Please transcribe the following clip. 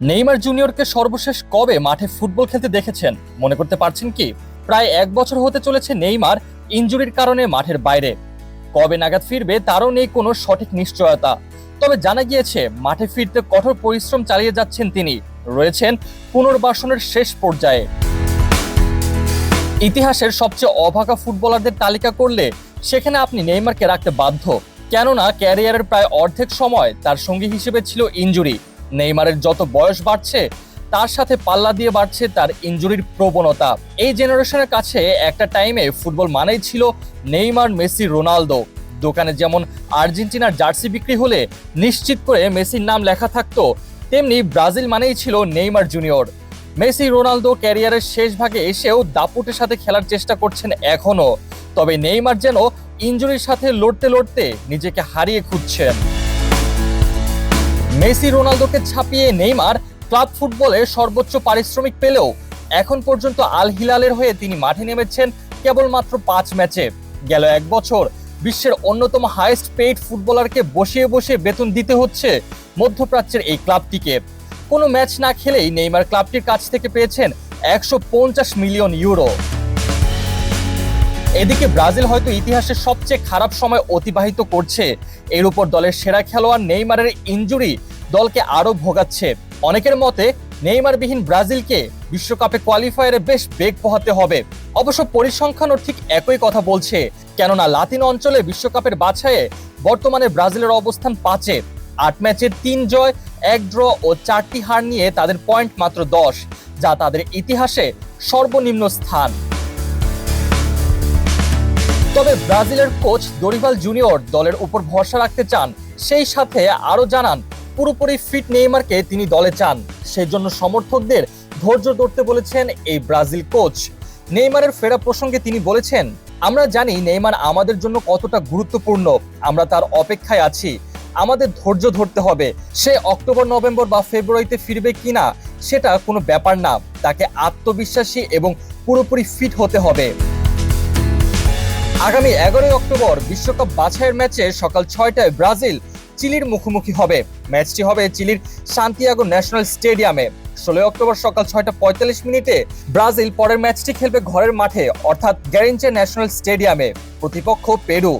Neymar জুনিয়রকে সর্বশেষ কবে মাঠে ফুটবল খেলতে দেখেছেন? মনে করতে পারছেন কি? প্রায় এক বছর হতে চলেছে নেইমার ইনজুরির কারণে মাঠের বাইরে। কবে নাগাদ ফিরবে তারও নেই কোনো সঠিক নিশ্চয়তা। তবে জানা গিয়েছে, মাঠে ফিরতে কঠোর পরিশ্রম চালিয়ে যাচ্ছেন তিনি। রয়েছেন পুনর্বাসনের শেষ পর্যায়ে। ইতিহাসের সবচেয়ে অভাগা ফুটবলারদের তালিকা করলে সেখানে আপনি নেইমারকে রাখতে বাধ্য। কেননা ক্যারিয়ারের প্রায় অর্ধেক সময় তার সঙ্গী হিসেবে ছিল ইনজুরি নেইমারের যত বয়স বাড়ছে, তার সাথে পাল্লা দিয়ে বাড়ছে তার ইনজুরির প্রবণতা। এই জেনারেশনের কাছে একটা টাইমে ফুটবল মানেই ছিল নেইমার, মেসি, রোনালদো। দোকানে যেমন আর্জেন্টিনার জার্সি বিক্রি হলে নিশ্চিত করে মেসির নাম লেখা থাকতো, তেমনি ব্রাজিল মানেই ছিল নেইমার জুনিয়র। মেসি, রোনালদো ক্যারিয়ারের শেষ ভাগে এসেও দাপুটের সাথে খেলার চেষ্টা করছেন এখনও। তবে নেইমার যেন ইনজুরির সাথে লড়তে লড়তে নিজেকে হারিয়ে খুঁজছেন। মেসি রোনালদোকে ছাপিয়ে নেইমার ক্লাব ফুটবলে সর্বোচ্চ পারিশ্রমিক পেলেও এখন পর্যন্ত আল হিলালের হয়ে তিনি মাঠে নেমেছেন কেবলমাত্র পাঁচ ম্যাচে। গেল এক বছর, বিশ্বের অন্যতম হাইয়েস্ট পেইড ফুটবলারকে বসিয়ে বসিয়ে বেতন দিতে হচ্ছে মধ্যপ্রাচ্যের এই ক্লাবটিকে। কোনো ম্যাচ না খেলেই নেইমার ক্লাবটির কাছ থেকে পেয়েছেন একশো পঞ্চাশ মিলিয়ন ইউরো। এদিকে ব্রাজিল হয়তো ইতিহাসের সবচেয়ে খারাপ সময় অতিবাহিত করছে। এর উপর দলের সেরা খেলোয়াড় নেইমারের ইনজুরি দলকে আরও ভোগাচ্ছে। অনেকের মতে, নেইমারবিহীন ব্রাজিলকে বিশ্বকাপে কোয়ালিফায়ারে বেশ বেগ পোহাতে হবে। অবশ্য পরিসংখ্যানও ঠিক একই কথা বলছে, কেননা লাতিন অঞ্চলে বিশ্বকাপের বাছাইয়ে বর্তমানে ব্রাজিলের অবস্থান পাঁচে। আট ম্যাচের তিন জয়, এক ড্র ও চারটি হার নিয়ে তাদের পয়েন্ট মাত্র দশ, যা তাদের ইতিহাসে সর্বনিম্ন স্থান। তবে ব্রাজিলের কোচ দরিভাল জুনিয়র দলের উপর ভরসা রাখতে চান। সেই সাথে আরও জানান, পুরোপুরি ফিট নেইমারকে তিনি দলে চান। সেই জন্য সমর্থকদের ধৈর্য ধরতে বলেছেন এই ব্রাজিল কোচ। নেইমারের ফেরা প্রসঙ্গে তিনি বলেছেন, আমরা জানি নেইমার আমাদের জন্য কতটা গুরুত্বপূর্ণ। আমরা তার অপেক্ষায় আছি। আমাদের ধৈর্য ধরতে হবে। সে অক্টোবর, নভেম্বর বা ফেব্রুয়ারিতে ফিরবে কিনা সেটা কোনো ব্যাপার না। তাকে আত্মবিশ্বাসী এবং পুরোপুরি ফিট হতে হবে। আগামী এগারোই অক্টোবর বিশ্বকাপ বাছাইয়ের ম্যাচে সকাল ছয়টায় ব্রাজিল চিলির মুখোমুখি হবে। ম্যাচটি হবে চিলির শান্তিয়াগো ন্যাশনাল স্টেডিয়ামে। ষোলোই অক্টোবর সকাল ছয়টা পঁয়তাল্লিশ মিনিটে ব্রাজিল পরের ম্যাচটি খেলবে ঘরের মাঠে, অর্থাৎ গ্যারেঞ্চে ন্যাশনাল স্টেডিয়ামে। প্রতিপক্ষ পেরু।